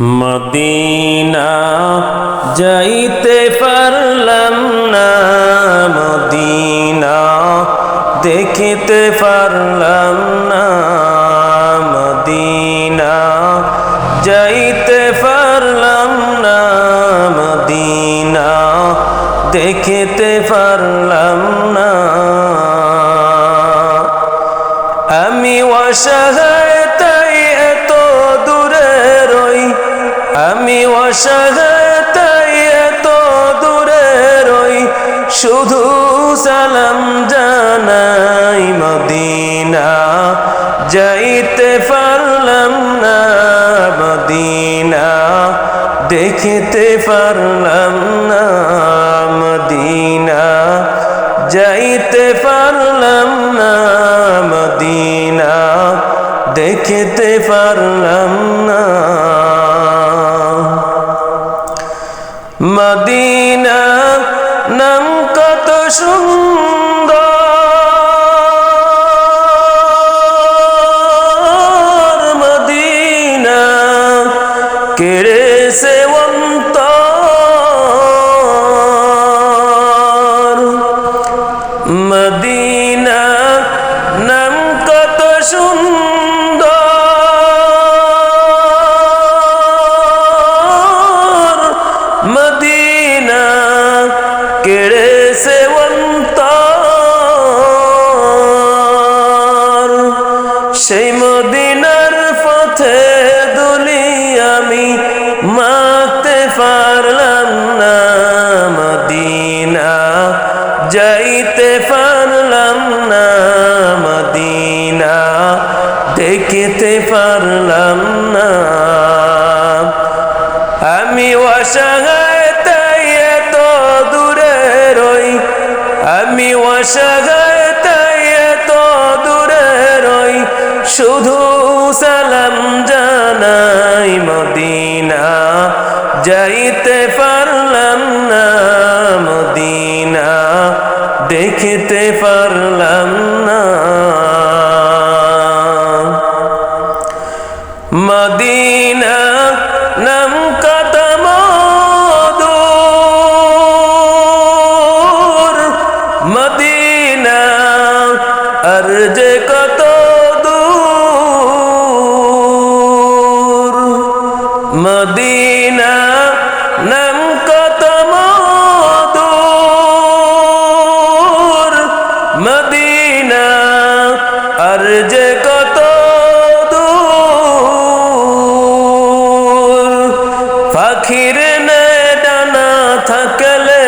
Medina যাইতে পারলাম না, মদিনা দেখিতে পারলাম না, মদিনা যাইতে পারলাম না, মদিনা দেখিতে পারলাম না। আমি অসহায় তাই এত দূরে রই শুধু সালাম জানাই মদিনা। যাইতে পারলাম না মদিনা, দেখিতে পারলাম না মদিনা। যাইতে পারলাম না মদিনা, দেখিতে পারলাম না মদিনা নাম কত সুন্দর। অন্তর। সেই মদিনার পথে দুলি আমি মাতে পারলাম না, মদিনা যাইতে পারলাম না, মদিনা দেখিতে পারলাম না। আমি অসহায় এত দূরে রই শুধু সালাম জানাই মদিনা। যাইতে পারলাম না মদিনা দেখিতে পারলাম মদিনা নাম কত মধুর। মদিনা আর যে কত দূর। পাখির নে ডানা থাকলে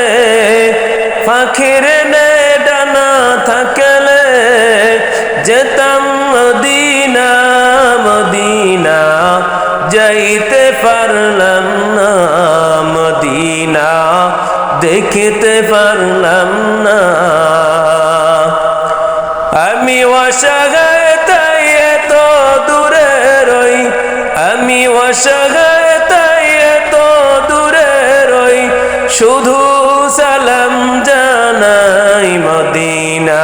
পাখির নে ডানা থাকলে যেতাম যাইতে পারলাম না মদিনা, দেখিতে পারলাম না। আমি অসহায়, তাই এত দূরে রই। আমি অসহায়, তাই এত দূরে রই। শুধু সালাম জানাই মদিনা।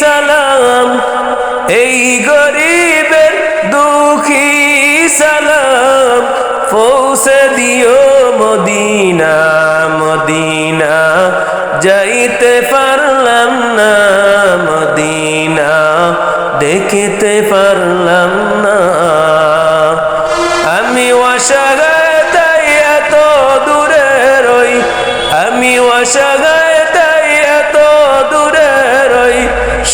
সালাম, এই গরিবের দুঃখী সালাম, পৌঁছে দিও মদিনা মদিনা, যাইতে পারলাম না মদিনা, দেখিতে পারলাম না